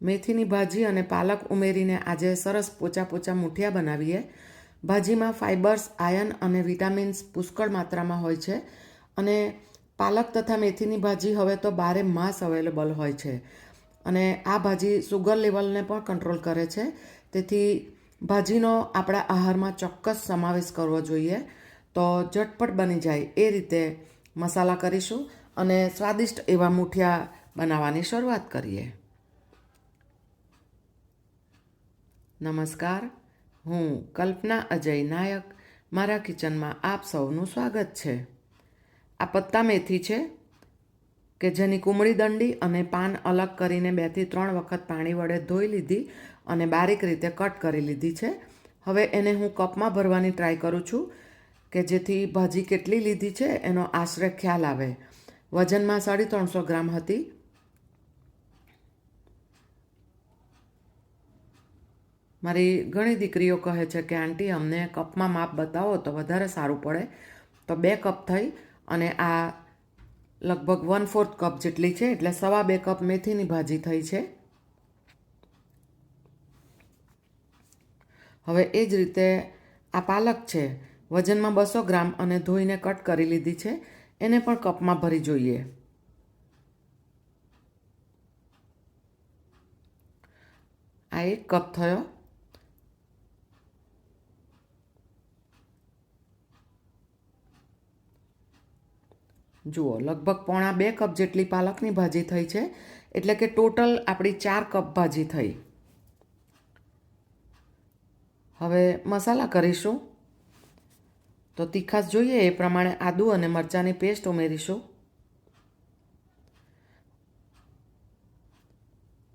મેથીની ભાજી અને પાલક ઉમેરીને આજે સરસ પોચા પોચા મૂઠિયા બનાવીએ. ભાજીમાં ફાઇબર્સ આયન અને વિટામિન્સ પુષ્કળ માત્રામાં હોય છે અને પાલક તથા મેથીની ભાજી હવે તો બારે માસ અવેલેબલ હોય છે અને આ ભાજી સુગર લેવલને પણ કંટ્રોલ કરે છે. તેથી ભાજીનો આપણા આહારમાં ચોક્કસ સમાવેશ કરવો જોઈએ. તો ઝટપટ બની જાય એ રીતે મસાલા કરીશું અને સ્વાદિષ્ટ એવા મૂઠિયા બનાવવાની શરૂઆત કરીએ. નમસ્કાર, હું કલ્પના અજય નાયક, મારા કિચનમાં આપ સૌનું સ્વાગત છે. આ પત્તા મેથી છે કે જેની કુમળી દંડી અને પાન અલગ કરીને બેથી ત્રણ વખત પાણી વડે ધોઈ લીધી અને બારીક રીતે કટ કરી લીધી છે. હવે એને હું કપમાં ભરવાની ટ્રાય કરું છું કે જેથી ભાજી કેટલી લીધી છે એનો આશરે ખ્યાલ આવે. વજનમાં સાડી ત્રણસો ગ્રામ હતી. મારી ઘણી દીકરીઓ કહે છે કે, આંટી, અમને કપમાં માપ બતાવો તો વધારે સારું પડે. તો બે કપ થઈ અને આ લગભગ વન ફોર્થ કપ જેટલી છે, એટલે સવા બે કપ મેથીની ભાજી થઈ છે. હવે એ જ રીતે આ પાલક છે. વજનમાં બસો ગ્રામ અને ધોઈને કટ કરી લીધી છે. એને પણ કપમાં ભરી જોઈએ. આ એક કપ થયો. જુઓ, લગભગ પોણા બે કપ જેટલી પાલકની ભાજી થઈ છે, એટલે કે ટોટલ આપણી ચાર કપ ભાજી થઈ. હવે મસાલા કરીશું. તો તીખાસ જોઈએ, એ પ્રમાણે આદુ અને મરચાંની પેસ્ટ ઉમેરીશું.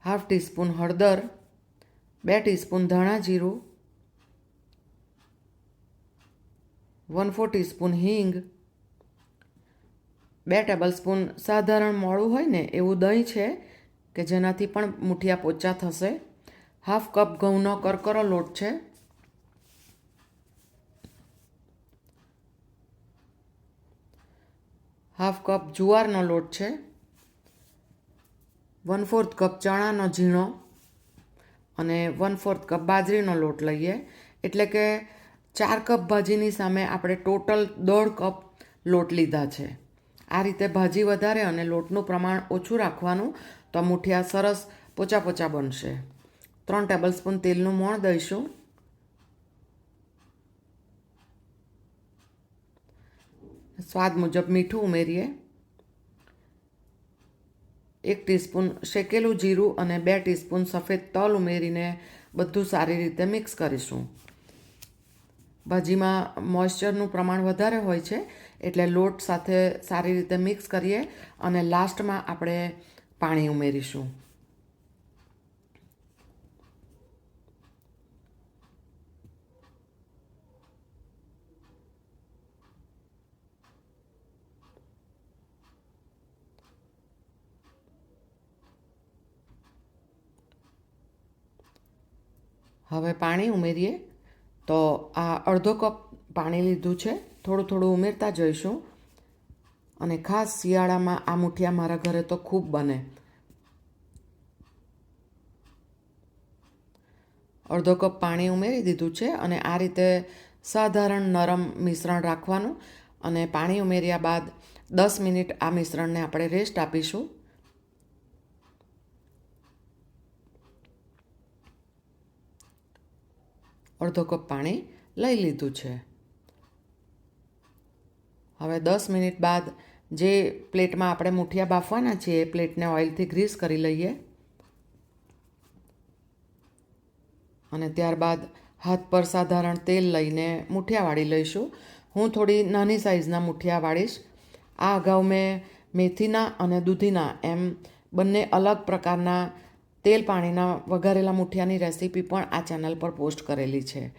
હાફ ટીસ્પૂન હળદર, બે ટીસ્પૂન ધાણા જીરું, વન ફોર ટીસ્પૂન હિંગ બે ટેબલ સ્પૂન સાધારણ મોળું હોય ને એવું દહીં છે કે જેનાથી પણ મુઠિયા પોચા થશે. હાફ કપ ઘઉંનો કરકરો લોટ છે. હાફ કપ જુવારનો લોટ છે. વન ફોર્થ કપ ચણાનો ઝીણો અને વન ફોર્થ કપ બાજરીનો લોટ લઈએ. એટલે કે ચાર કપ ભાજીની સામે આપણે ટોટલ દોઢ કપ લોટ લીધા છે. આ રીતે ભાજી વધારે અને લોટનું પ્રમાણ ઓછું રાખવાનું તો મુઠિયા સરસ પોચા પોચા બનશે. ત્રણ ટેબલ સ્પૂન તેલનું મોણ દઈશું. સ્વાદ મુજબ મીઠું ઉમેરીએ. એક ટીસ્પૂન શેકેલું જીરું અને બે ટીસ્પૂન સફેદ તલ ઉમેરીને બધું સારી રીતે મિક્સ કરીશું. ભાજીમાં મોઇશ્ચરનું પ્રમાણ વધારે હોય છે એટલે લોટ સાથે સારી રીતે મિક્સ કરીએ અને લાસ્ટમાં આપણે પાણી ઉમેરીશું. હવે પાણી ઉમેરીએ. તો આ અડધો કપ પાણી લીધું છે. થોડું થોડું ઉમેરતા જઈશું. અને ખાસ શિયાળામાં આ મુઠિયા મારા ઘરે તો ખૂબ બને. અડધો કપ પાણી ઉમેરી દીધું છે અને આ રીતે સાધારણ નરમ મિશ્રણ રાખવાનું અને પાણી ઉમેર્યા બાદ દસ મિનિટ આ મિશ્રણને આપણે રેસ્ટ આપીશું. અડધો કપ પાણી લઈ લીધું છે. હવે દસ મિનિટ બાદ જે પ્લેટમાં આપણે મુઠિયા બાફવાના છીએ, એ પ્લેટને ઓઇલથી ગ્રીસ કરી લઈએ. અને ત્યારબાદ હાથ પર સાધારણ તેલ લઈને મુઠિયા વાળી લઈશું. હું થોડી નાની સાઇઝના મુઠિયા વાળીશ. આ અગાઉ મેં મેથીના અને દૂધીના એમ બંને અલગ પ્રકારના તેલ પાણીના વઘારેલા મુઠિયાની રેસીપી પણ આ ચેનલ પર પોસ્ટ કરેલી છે.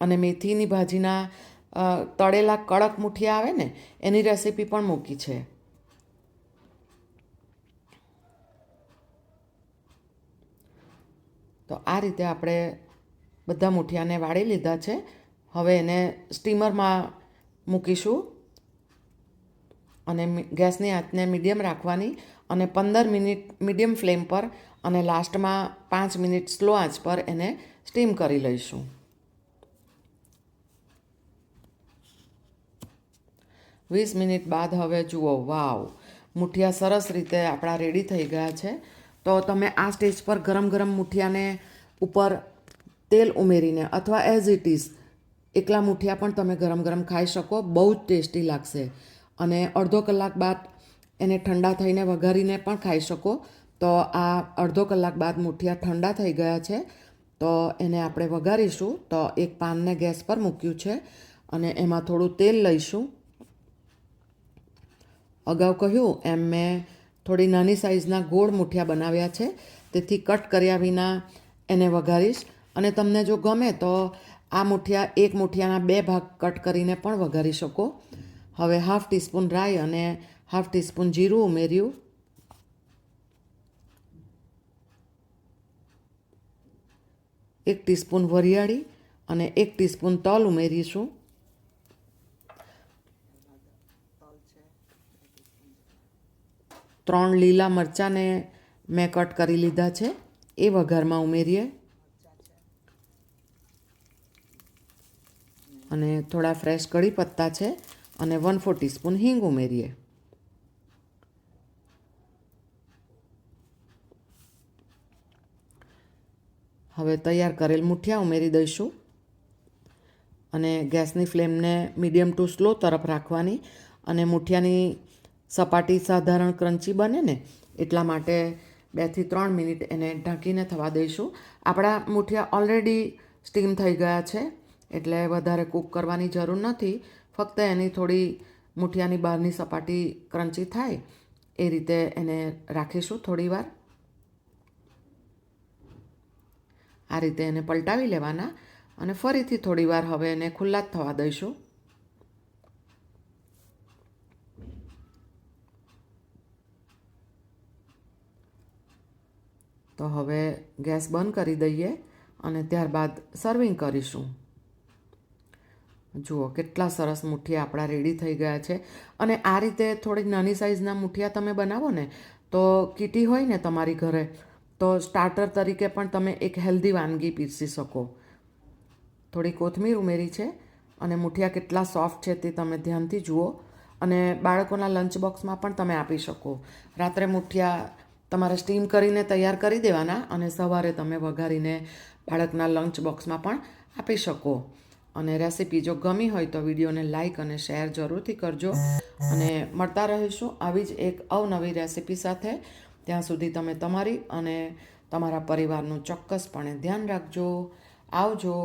અને મેથીની ભાજીના તળેલા કડક મુઠિયા આવે ને, એની રેસીપી પણ મૂકી છે. તો આ રીતે આપણે બધા મુઠિયાને વાળી લીધા છે. હવે એને સ્ટીમરમાં મૂકીશું. અને ગેસની આંચને મીડિયમ રાખવાની અને પંદર મિનિટ મીડિયમ ફ્લેમ પર અને લાસ્ટમાં પાંચ મિનિટ સ્લો આંચ પર એને સ્ટીમ કરી લઈશું. વીસ મિનિટ બાદ હવે જુઓ, વાવ, મુઠિયા સરસ રીતે આપણા રેડી થઈ ગયા છે. તો તમે આ સ્ટેજ પર ગરમ ગરમ મુઠિયાને ઉપર તેલ ઉમેરીને અથવા એઝ ઇટ ઇઝ એકલા મુઠિયા પણ તમે ગરમ ગરમ ખાઈ શકો, બહુ જ ટેસ્ટી લાગશે. અને અડધો કલાક બાદ એને ઠંડા થઈને વઘારીને પણ ખાઈ શકો. તો આ અડધો કલાક બાદ મુઠિયા ઠંડા થઈ ગયા છે. તો એને આપણે વઘારીશું. તો એક પાનને ગેસ પર મૂક્યું છે અને એમાં થોડું તેલ લઈશું. અગાઉ કહ્યું એમ મેં થોડી નાની સાઇઝના ગોળ મુઠિયા બનાવ્યા છે, તેથી કટ કર્યા વિના એને વઘારીશ. અને તમને જો ગમે તો આ મુઠિયા એક મુઠિયાના બે ભાગ કટ કરીને પણ વઘારી શકો. હવે હાફ ટીસ્પૂન રાઈ અને હાફ ટીસ્પૂન જીરું ઉમેર્યું. એક ટીસ્પૂન વરિયાળી અને એક ટીસ્પૂન તલ ઉમેરીશું. ત્રણ લીલા મરચાંને મેં કટ કરી લીધા છે. એ વઘારમાં ઉમેરીએ. અને થોડા ફ્રેશ કઢી પત્તા છે અને વન ફોર ટીસ્પૂન હિંગ ઉમેરીએ. હવે તૈયાર કરેલ મુઠિયા ઉમેરી દઈશું. અને ગેસની ફ્લેમને મીડિયમ ટુ સ્લો તરફ રાખવાની અને મુઠિયાની સપાટી સાધારણ ક્રંચી બને ને, એટલા માટે બેથી ત્રણ મિનિટ એને ઢાંકીને થવા દઈશું. આપણા મુઠિયા ઓલરેડી સ્ટીમ થઈ ગયા છે, એટલે વધારે કૂક કરવાની જરૂર નથી. ફક્ત એની થોડી મુઠિયાની બહારની સપાટી ક્રંચી થાય, એ રીતે એને રાખીશું થોડીવાર આ રીતે એને પલટાવી લેવાના અને ફરીથી થોડીવાર હવે એને ખુલ્લા જ થવા દઈશું. તો હવે ગેસ બંધ કરી દઈએ અને ત્યારબાદ સર્વિંગ કરીશું. જુઓ કેટલા સરસ મુઠિયા આપણા રેડી થઈ ગયા છે. અને આ રીતે થોડીક નાની સાઇઝના મુઠિયા તમે બનાવો ને, તો કીટી હોય ને તમારી ઘરે, તો સ્ટાર્ટર તરીકે પણ તમે એક હેલ્ધી વાનગી પીરસી શકો. થોડી કોથમીર ઉમેરી છે અને મુઠિયા કેટલા સોફ્ટ છે તે તમે ધ્યાનથી જુઓ. અને બાળકોના લંચ બોક્સમાં પણ તમે આપી શકો. રાત્રે મુઠિયા તમારે સ્ટીમ કરીને તૈયાર કરી દેવાના અને સવારે તમે વઘારીને બાળકના લંચ બોક્સમાં પણ આપી શકો. અને રેસીપી જો ગમી હોય તો વિડીયોને લાઇક અને શેર જરૂરથી કરજો. અને મળતા રહીશું આવી જ એક અવનવી રેસીપી સાથે. ત્યાં સુધી તમે તમારી અને તમારા પરિવારનું ચોક્કસપણે ધ્યાન રાખજો. આવજો.